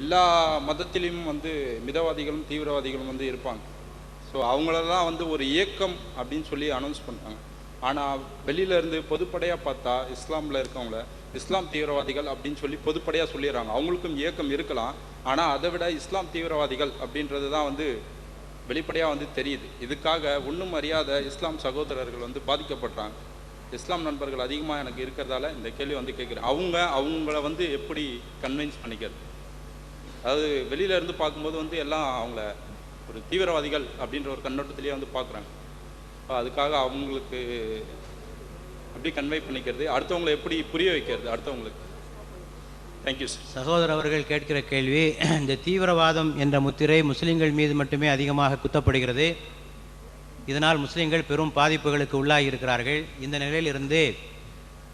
எல்லா மதத்திலையும் வந்து மிதவாதிகளும் தீவிரவாதிகளும் வந்து இருப்பாங்க. ஸோ அவங்களெல்லாம் வந்து ஒரு இயக்கம் அப்படின்னு சொல்லி அனௌன்ஸ் பண்ணாங்க ஆனால் வெளியிலேருந்து பொதுப்படையாக பார்த்தா இஸ்லாமில் இருக்கவங்கள இஸ்லாம் தீவிரவாதிகள் அப்படின்னு சொல்லி பொதுப்படையாக சொல்லிடுறாங்க. அவங்களுக்கும் இயக்கம் இருக்கலாம். ஆனால் அதை விட இஸ்லாம் தீவிரவாதிகள் அப்படின்றது தான் வந்து வெளிப்படையாக வந்து தெரியுது. இதுக்காக ஒன்றும் அறியாத இஸ்லாம் சகோதரர்கள் வந்து பாதிக்கப்படுறாங்க இஸ்லாம் நண்பர்கள் அதிகமாக எனக்கு இருக்கிறதால இந்த கேள்வி வந்து கேட்குறேன். அவங்க அவங்கள வந்து எப்படி கன்வின்ஸ் பண்ணிக்கிறது? அதாவது வெளியில இருந்து பார்க்கும்போது வந்து எல்லாம் அவங்கள ஒரு தீவிரவாதிகள் அப்படின்ற ஒரு கண்ணோட்டத்திலேயே வந்து பார்க்குறாங்க. அதுக்காக அவங்களுக்கு அப்படி கன்வே பண்ணிக்கிறது அடுத்தவங்களை எப்படி புரிய வைக்கிறது அடுத்தவங்களுக்கு? தேங்க்யூ சார் சகோதரர் அவர்கள் கேட்கிற கேள்வி இந்த தீவிரவாதம் என்ற முத்திரை முஸ்லிம்கள் மீது மட்டுமே அதிகமாக குத்தப்படுகிறது. இதனால் முஸ்லிம்கள் பெரும் பாதிப்புகளுக்கு உள்ளாகி இருக்கிறார்கள். இந்த நிலையிலிருந்து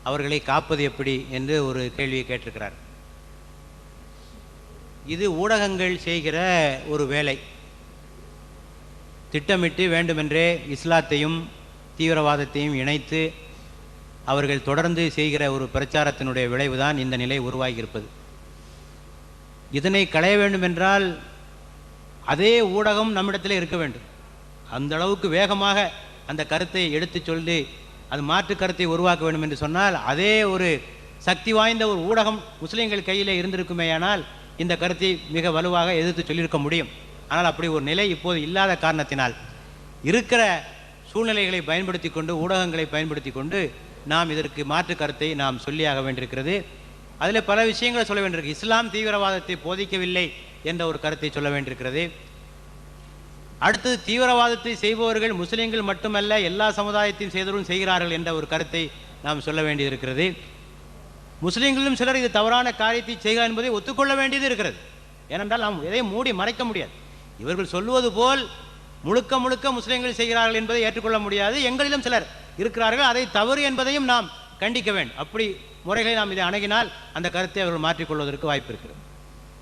அவர்களை காப்பது எப்படி என்று ஒரு கேள்வியை கேட்டிருக்கிறார். இது ஊடகங்கள் செய்கிற ஒரு வேலை. திட்டமிட்டு வேண்டுமென்றே இஸ்லாத்தையும் தீவிரவாதத்தையும் இணைத்து அவர்கள் தொடர்ந்து செய்கிற ஒரு பிரச்சாரத்தினுடைய விளைவுதான் இந்த நிலை உருவாகியிருப்பது. இதனை களைய வேண்டுமென்றால் அதே ஊடகம் நம்மிடத்தில் இருக்க வேண்டும். அந்த அளவுக்கு வேகமாக அந்த கருத்தை எடுத்துச் சொல்லி அது மாற்று கருத்தை உருவாக்க வேண்டும் என்று சொன்னால் அதே ஒரு சக்தி வாய்ந்த ஒரு ஊடகம் முஸ்லீம்கள் கையில் இருந்திருக்குமேயானால் இந்த கருத்தை மிக வலுவாக எதிர்த்து சொல்லியிருக்க முடியும். ஆனால் அப்படி ஒரு நிலை இப்போது இல்லாத காரணத்தினால் இருக்கிற சூழ்நிலைகளை பயன்படுத்தி கொண்டு ஊடகங்களை பயன்படுத்தி கொண்டு நாம் இதற்கு மாற்று கருத்தை நாம் சொல்லியாக வேண்டியிருக்கிறது. அதில் பல விஷயங்களை சொல்ல வேண்டியிருக்கு. இஸ்லாம் தீவிரவாதத்தை போதிக்கவில்லை என்ற ஒரு கருத்தை சொல்ல வேண்டியிருக்கிறது. அடுத்தது தீவிரவாதத்தை செய்பவர்கள் முஸ்லீம்கள் மட்டுமல்ல எல்லா சமுதாயத்தையும் செய்தவரும் செய்கிறார்கள் என்ற ஒரு கருத்தை நாம் சொல்ல வேண்டியிருக்கிறது. முஸ்லீம்களிலும் சிலர் இது தவறான காரியத்தை செய்கிறார் என்பதை ஒத்துக்கொள்ள வேண்டியது இருக்கிறது. ஏனென்றால் நாம் எதையும் மூடி மறைக்க முடியாது. இவர்கள் சொல்லுவது போல் முழுக்க முழுக்க முஸ்லீம்கள் செய்கிறார்கள் என்பதை ஏற்றுக்கொள்ள முடியாது. எங்களிலும் சிலர் இருக்கிறார்கள். அதை தவறு என்பதையும் நாம் கண்டிக்க வேண்டும். அப்படி முறைகளை நாம் இதை அணுகினால் அந்த கருத்தை அவர்கள் மாற்றிக்கொள்வதற்கு வாய்ப்பு இருக்கிறது.